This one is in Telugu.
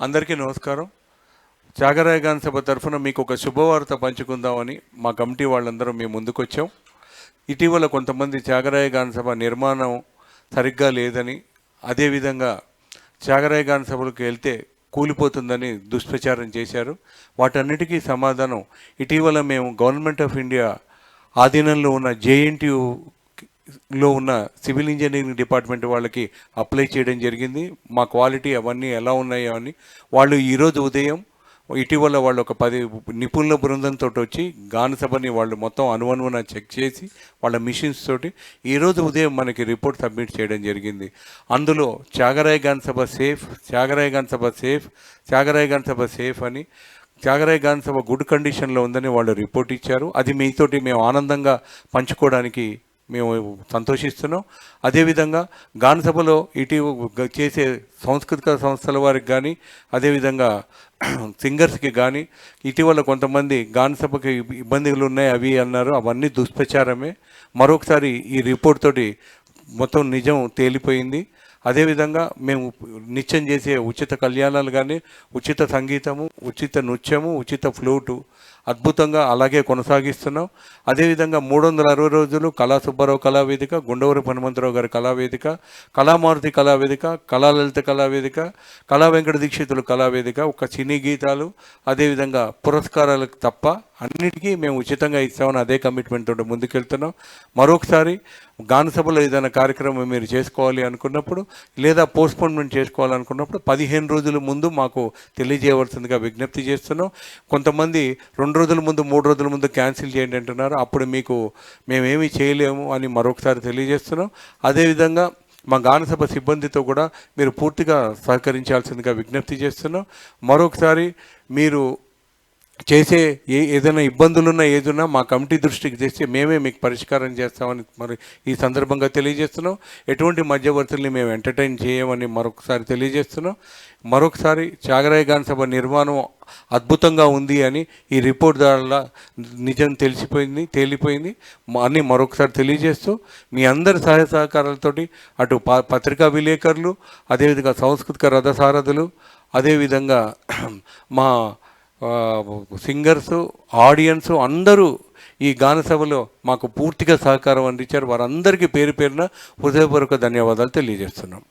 అందరికీ నమస్కారం. త్యాగరాయ గాన సభ తరఫున మీకు ఒక శుభవార్త పంచుకుందామని మా కమిటీ వాళ్ళందరూ మేము ముందుకొచ్చాం. ఇటీవల కొంతమంది త్యాగరాయ గాన సభ నిర్మాణం సరిగ్గా లేదని అదేవిధంగా త్యాగరాయ గాన సభలకు వెళ్తే కూలిపోతుందని దుష్ప్రచారం చేశారు. వాటన్నిటికీ సమాధానం ఇటీవల మేము గవర్నమెంట్ ఆఫ్ ఇండియా ఆధీనంలో ఉన్న జేఎన్టీయు లో ఉన్న సివిల్ ఇంజనీరింగ్ డిపార్ట్మెంట్ వాళ్ళకి అప్లై చేయడం జరిగింది. మా క్వాలిటీ అవన్నీ ఎలా ఉన్నాయో అని వాళ్ళు ఈరోజు ఉదయం ఇటీవల వాళ్ళు ఒక పది నిపుణుల బృందంతో వచ్చి గానసభని వాళ్ళు మొత్తం అనువనువున చెక్ చేసి వాళ్ళ మిషన్స్ తోటి ఈరోజు ఉదయం మనకి రిపోర్ట్ సబ్మిట్ చేయడం జరిగింది. అందులో Thyagaraya Ganasabha safe Thyagaraya Ganasabha safe Thyagaraya Ganasabha safe అని త్యాగరాయ గానసభ గుడ్ కండిషన్లో ఉందని వాళ్ళు రిపోర్ట్ ఇచ్చారు. అది మీతోటి మేము ఆనందంగా పంచుకోవడానికి మేము సంతోషిస్తున్నాం. అదేవిధంగా గానసభలో ఇటీవల ఇటీవ చేసే సాంస్కృతిక సంస్థల వారికి కానీ అదేవిధంగా సింగర్స్కి కానీ ఇటీవల కొంతమంది గానసభకి ఇబ్బందులు ఉన్నాయి అవి అన్నారు. అవన్నీ దుష్ప్రచారమే. మరొకసారి ఈ రిపోర్ట్ తోటి మొత్తం నిజం తేలిపోయింది. అదేవిధంగా మేము నిత్యం చేసే ఉచిత కళ్యాణాలు కానీ ఉచిత సంగీతము ఉచిత నృత్యము ఉచిత ఫ్లూటు అద్భుతంగా అలాగే కొనసాగిస్తున్నాం. అదేవిధంగా మూడు వందల అరవై రోజులు కళా సుబ్బారావు కళావేదిక గుండవరి హనుమంతరావు గారి కళావేదిక కళామారుతి కళావేదిక కళాలలిత కళావేదిక కళా వెంకట దీక్షితులు కళావేదిక ఒక సినీ గీతాలు అదేవిధంగా పురస్కారాలకు తప్ప అన్నిటికీ మేము ఉచితంగా ఇస్తామని అదే కమిట్మెంట్ తోటి ముందుకెళ్తున్నాం. మరొకసారి గానసభలో ఏదైనా కార్యక్రమం మీరు చేసుకోవాలి అనుకున్నప్పుడు లేదా పోస్ట్పోన్మెంట్ చేసుకోవాలనుకున్నప్పుడు పదిహేను రోజుల ముందు మాకు తెలియజేయవలసిందిగా విజ్ఞప్తి చేస్తున్నాం. కొంతమంది రెండు రోజుల ముందు మూడు రోజుల ముందు క్యాన్సిల్ చేయండి అంటున్నారు. అప్పుడు మీకు మేమేమీ చేయలేము అని మరొకసారి తెలియజేస్తున్నాం. అదేవిధంగా మా గానసభ సిబ్బందితో కూడా మీరు పూర్తిగా సహకరించాల్సిందిగా విజ్ఞప్తి చేస్తున్నాం. మరొకసారి మీరు చేసే ఏ ఏదైనా ఇబ్బందులున్నా ఏదున్నా మా కమిటీ దృష్టికి తెస్తే మేమే మీకు పరిష్కారం చేస్తామని మరి ఈ సందర్భంగా తెలియజేస్తున్నాం. ఎటువంటి మధ్యవర్తుల్ని మేము ఎంటర్టైన్ చేయమని మరొకసారి తెలియజేస్తున్నాం. మరొకసారి త్యాగరాయ సభ నిర్మాణం అద్భుతంగా ఉంది అని ఈ రిపోర్ట్ ద్వారా నిజం తెలిసిపోయింది తేలిపోయింది. అని మరొకసారి తెలియజేస్తూ మీ అందరి సహాయ సహకారాలతోటి అటు ప- పత్రికా విలేకరులు అదేవిధంగా సాంస్కృతిక రథసారథులు అదేవిధంగా మా సింగర్స్ ఆడియన్స్ అందరూ ఈ గానసభలో మాకు పూర్తిగా సహకారం అందించారు. వారందరికీ పేరు పేరున హృదయపూర్వక ధన్యవాదాలు తెలియజేస్తున్నాం.